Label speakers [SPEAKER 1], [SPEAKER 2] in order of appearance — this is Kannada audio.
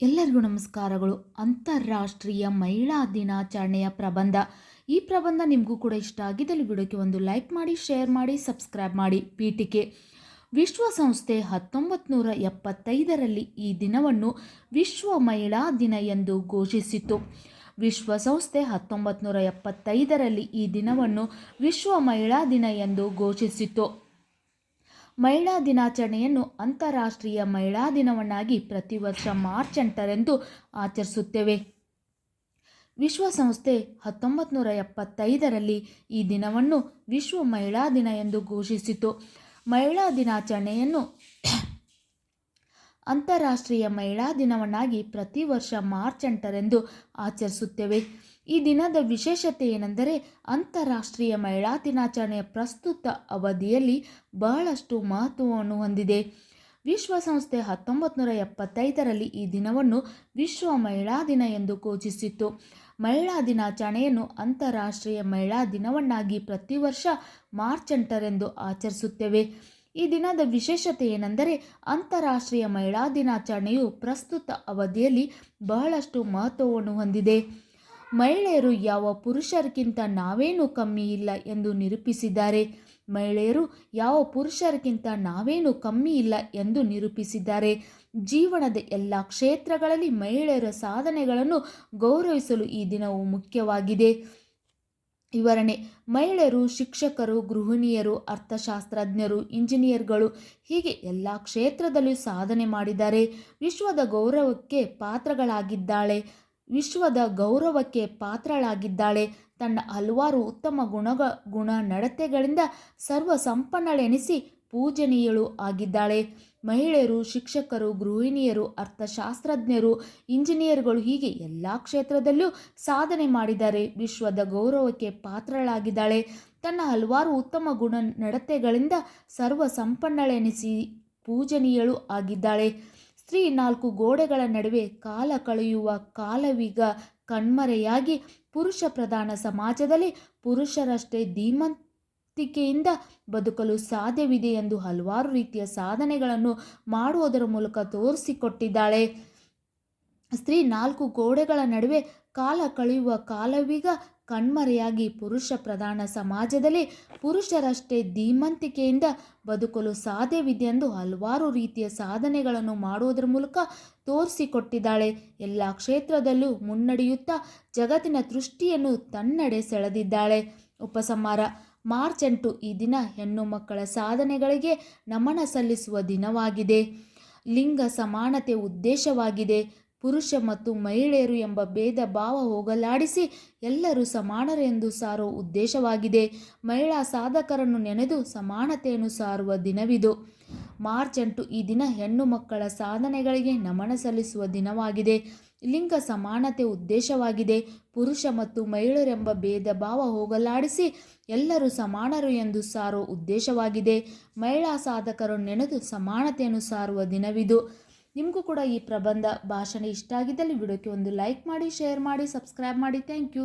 [SPEAKER 1] ಎಲ್ಲರಿಗೂ ನಮಸ್ಕಾರಗಳು. ಅಂತಾರಾಷ್ಟ್ರೀಯ ಮಹಿಳಾ ದಿನಾಚರಣೆಯ ಪ್ರಬಂಧ. ಈ ಪ್ರಬಂಧ ನಿಮಗೂ ಕೂಡ ಇಷ್ಟ ಆಗಿದ್ದಲ್ಲಿ ವಿಡಿಯೋಕ್ಕೆ ಒಂದು ಲೈಕ್ ಮಾಡಿ, ಶೇರ್ ಮಾಡಿ, ಸಬ್ಸ್ಕ್ರೈಬ್ ಮಾಡಿ. ಪೀಠಿಕೆ. ವಿಶ್ವಸಂಸ್ಥೆ ಹತ್ತೊಂಬತ್ತು ನೂರ ಎಪ್ಪತ್ತೈದರಲ್ಲಿ ಈ ದಿನವನ್ನು ವಿಶ್ವ ಮಹಿಳಾ ದಿನ ಎಂದು ಘೋಷಿಸಿತು ವಿಶ್ವಸಂಸ್ಥೆ ಹತ್ತೊಂಬತ್ತು ನೂರ ಎಪ್ಪತ್ತೈದರಲ್ಲಿ ಈ ದಿನವನ್ನು ವಿಶ್ವ ಮಹಿಳಾ ದಿನ ಎಂದು ಘೋಷಿಸಿತು ಮಹಿಳಾ ದಿನಾಚರಣೆಯನ್ನು ಅಂತಾರಾಷ್ಟ್ರೀಯ ಮಹಿಳಾ ದಿನವನ್ನಾಗಿ ಪ್ರತಿ ವರ್ಷ ಮಾರ್ಚ್ ಎಂಟರಂದು ಆಚರಿಸುತ್ತೇವೆ. ವಿಶ್ವಸಂಸ್ಥೆ ಹತ್ತೊಂಬತ್ತು ನೂರ ಎಪ್ಪತ್ತೈದರಲ್ಲಿ ಈ ದಿನವನ್ನು ವಿಶ್ವ ಮಹಿಳಾ ದಿನ ಎಂದು ಘೋಷಿಸಿತು. ಮಹಿಳಾ ದಿನಾಚರಣೆಯನ್ನು ಅಂತಾರಾಷ್ಟ್ರೀಯ ಮಹಿಳಾ ದಿನವನ್ನಾಗಿ ಪ್ರತಿ ವರ್ಷ ಮಾರ್ಚ್ ಎಂಟರಂದು ಆಚರಿಸುತ್ತೇವೆ. ಈ ದಿನದ ವಿಶೇಷತೆ ಏನೆಂದರೆ ಅಂತಾರಾಷ್ಟ್ರೀಯ ಮಹಿಳಾ ದಿನಾಚರಣೆಯ ಪ್ರಸ್ತುತ ಅವಧಿಯಲ್ಲಿ ಬಹಳಷ್ಟು ಮಹತ್ವವನ್ನು ಹೊಂದಿದೆ. ವಿಶ್ವಸಂಸ್ಥೆ ಹತ್ತೊಂಬತ್ತು ನೂರ ಎಪ್ಪತ್ತೈದರಲ್ಲಿ ಈ ದಿನವನ್ನು ವಿಶ್ವ ಮಹಿಳಾ ದಿನ ಎಂದು ಘೋಷಿಸಿತ್ತು. ಮಹಿಳಾ ದಿನಾಚರಣೆಯನ್ನು ಅಂತಾರಾಷ್ಟ್ರೀಯ ಮಹಿಳಾ ದಿನವನ್ನಾಗಿ ಪ್ರತಿ ವರ್ಷ ಮಾರ್ಚ್ ಎಂಟರೆಂದು ಆಚರಿಸುತ್ತೇವೆ. ಈ ದಿನದ ವಿಶೇಷತೆ ಏನೆಂದರೆ ಅಂತಾರಾಷ್ಟ್ರೀಯ ಮಹಿಳಾ ದಿನಾಚರಣೆಯು ಪ್ರಸ್ತುತ ಅವಧಿಯಲ್ಲಿ ಬಹಳಷ್ಟು ಮಹತ್ವವನ್ನು ಹೊಂದಿದೆ. ಮಹಿಳೆಯರು ಯಾವ ಪುರುಷರಿಗಿಂತ ನಾವೇನು ಕಮ್ಮಿ ಇಲ್ಲ ಎಂದು ನಿರೂಪಿಸಿದ್ದಾರೆ. ಮಹಿಳೆಯರು ಯಾವ ಪುರುಷರಿಗಿಂತ ನಾವೇನು ಕಮ್ಮಿ ಇಲ್ಲ ಎಂದು ನಿರೂಪಿಸಿದ್ದಾರೆ. ಜೀವನದ ಎಲ್ಲ ಕ್ಷೇತ್ರಗಳಲ್ಲಿ ಮಹಿಳೆಯರ ಸಾಧನೆಗಳನ್ನು ಗೌರವಿಸಲು ಈ ದಿನವು ಮುಖ್ಯವಾಗಿದೆ. ವಿವರಣೆ. ಮಹಿಳೆಯರು, ಶಿಕ್ಷಕರು, ಗೃಹಿಣಿಯರು, ಅರ್ಥಶಾಸ್ತ್ರಜ್ಞರು, ಇಂಜಿನಿಯರ್ಗಳು ಹೀಗೆ ಎಲ್ಲ ಕ್ಷೇತ್ರದಲ್ಲೂ ಸಾಧನೆ ಮಾಡಿದ್ದಾರೆ. ವಿಶ್ವದ ಗೌರವಕ್ಕೆ ಪಾತ್ರಗಳಾಗಿದ್ದಾಳೆ. ವಿಶ್ವದ ಗೌರವಕ್ಕೆ ಪಾತ್ರಳಾಗಿದ್ದಾಳೆ. ತನ್ನ ಹಲವಾರು ಉತ್ತಮ ಗುಣ ಗುಣ ನಡತೆಗಳಿಂದ ಸರ್ವ ಸಂಪನ್ನಳೆನಿಸಿ ಪೂಜನೀಯಳು ಆಗಿದ್ದಾಳೆ. ಮಹಿಳೆಯರು, ಶಿಕ್ಷಕರು, ಗೃಹಿಣಿಯರು, ಅರ್ಥಶಾಸ್ತ್ರಜ್ಞರು, ಇಂಜಿನಿಯರ್ಗಳು ಹೀಗೆ ಎಲ್ಲ ಕ್ಷೇತ್ರದಲ್ಲೂ ಸಾಧನೆ ಮಾಡಿದ್ದಾರೆ. ವಿಶ್ವದ ಗೌರವಕ್ಕೆ ಪಾತ್ರಳಾಗಿದ್ದಾಳೆ. ತನ್ನ ಹಲವಾರು ಉತ್ತಮ ಗುಣ ನಡತೆಗಳಿಂದ ಸರ್ವ ಸಂಪನ್ನಳೆನಿಸಿ ಪೂಜನೀಯಳು ಆಗಿದ್ದಾಳೆ. ಸ್ತ್ರೀ ನಾಲ್ಕು ಗೋಡೆಗಳ ನಡುವೆ ಕಾಲ ಕಳೆಯುವ ಕಾಲವೀಗ ಕಣ್ಮರೆಯಾಗಿ ಪುರುಷ ಪ್ರಧಾನ ಸಮಾಜದಲ್ಲಿ ಪುರುಷರಷ್ಟೇ ಧೀಮಂತಿಕೆಯಿಂದ ಬದುಕಲು ಸಾಧ್ಯವಿದೆ ಎಂದು ಹಲವಾರು ರೀತಿಯ ಸಾಧನೆಗಳನ್ನು ಮಾಡುವುದರ ಮೂಲಕ ತೋರಿಸಿಕೊಟ್ಟಿದ್ದಾಳೆ. ಸ್ತ್ರೀ ನಾಲ್ಕು ಗೋಡೆಗಳ ನಡುವೆ ಕಾಲ ಕಳೆಯುವ ಕಾಲವೀಗ ಕಣ್ಮರೆಯಾಗಿ ಪುರುಷ ಪ್ರಧಾನ ಸಮಾಜದಲ್ಲಿ ಪುರುಷರಷ್ಟೇ ಧೀಮಂತಿಕೆಯಿಂದ ಬದುಕಲು ಸಾಧ್ಯವಿದೆ ಎಂದು ಹಲವಾರು ರೀತಿಯ ಸಾಧನೆಗಳನ್ನು ಮಾಡುವುದರ ಮೂಲಕ ತೋರಿಸಿಕೊಟ್ಟಿದ್ದಾಳೆ. ಎಲ್ಲ ಕ್ಷೇತ್ರದಲ್ಲೂ ಮುನ್ನಡೆಯುತ್ತಾ ಜಗತ್ತಿನ ದೃಷ್ಟಿಯನ್ನು ತನ್ನಡೆ ಸೆಳೆದಿದ್ದಾಳೆ. ಉಪಸಂಹಾರ ಮಾರ್ಚ್ ಎಂಟು ಈ ದಿನ ಹೆಣ್ಣು ಮಕ್ಕಳ ಸಾಧನೆಗಳಿಗೆ ನಮನ ಸಲ್ಲಿಸುವ ದಿನವಾಗಿದೆ. ಲಿಂಗ ಸಮಾನತೆ ಉದ್ದೇಶವಾಗಿದೆ. ಪುರುಷ ಮತ್ತು ಮಹಿಳೆಯರು ಎಂಬ ಭೇದ ಭಾವ ಹೋಗಲಾಡಿಸಿ ಎಲ್ಲರೂ ಸಮಾನರೆಂದು ಸಾರುವ ಉದ್ದೇಶವಾಗಿದೆ. ಮಹಿಳಾ ಸಾಧಕರನ್ನು ನೆನೆದು ಸಮಾನತೆಯನ್ನು ಸಾರುವ ದಿನವಿದು. ಮಾರ್ಚ್ ಎಂಟು ಈ ದಿನ ಹೆಣ್ಣು ಮಕ್ಕಳ ಸಾಧನೆಗಳಿಗೆ ನಮನ ಸಲ್ಲಿಸುವ ದಿನವಾಗಿದೆ. ಲಿಂಗ ಸಮಾನತೆ ಉದ್ದೇಶವಾಗಿದೆ. ಪುರುಷ ಮತ್ತು ಮಹಿಳೆಯರೆಂಬ ಭೇದ ಭಾವ ಹೋಗಲಾಡಿಸಿ ಎಲ್ಲರೂ ಸಮಾನರು ಎಂದು ಸಾರುವ ಉದ್ದೇಶವಾಗಿದೆ. ಮಹಿಳಾ ಸಾಧಕರು ನೆನೆದು ಸಮಾನತೆಯನ್ನು ಸಾರುವ ದಿನವಿದು. ನಿಮಗೂ ಕೂಡ ಈ ಪ್ರಬಂಧ ಭಾಷಣ ಇಷ್ಟ ಆಗಿದ್ದಲ್ಲಿ ವಿಡಿಯೋಕ್ಕೆ ಒಂದು ಲೈಕ್ ಮಾಡಿ, ಶೇರ್ ಮಾಡಿ, ಸಬ್ಸ್ಕ್ರೈಬ್ ಮಾಡಿ. Thank you.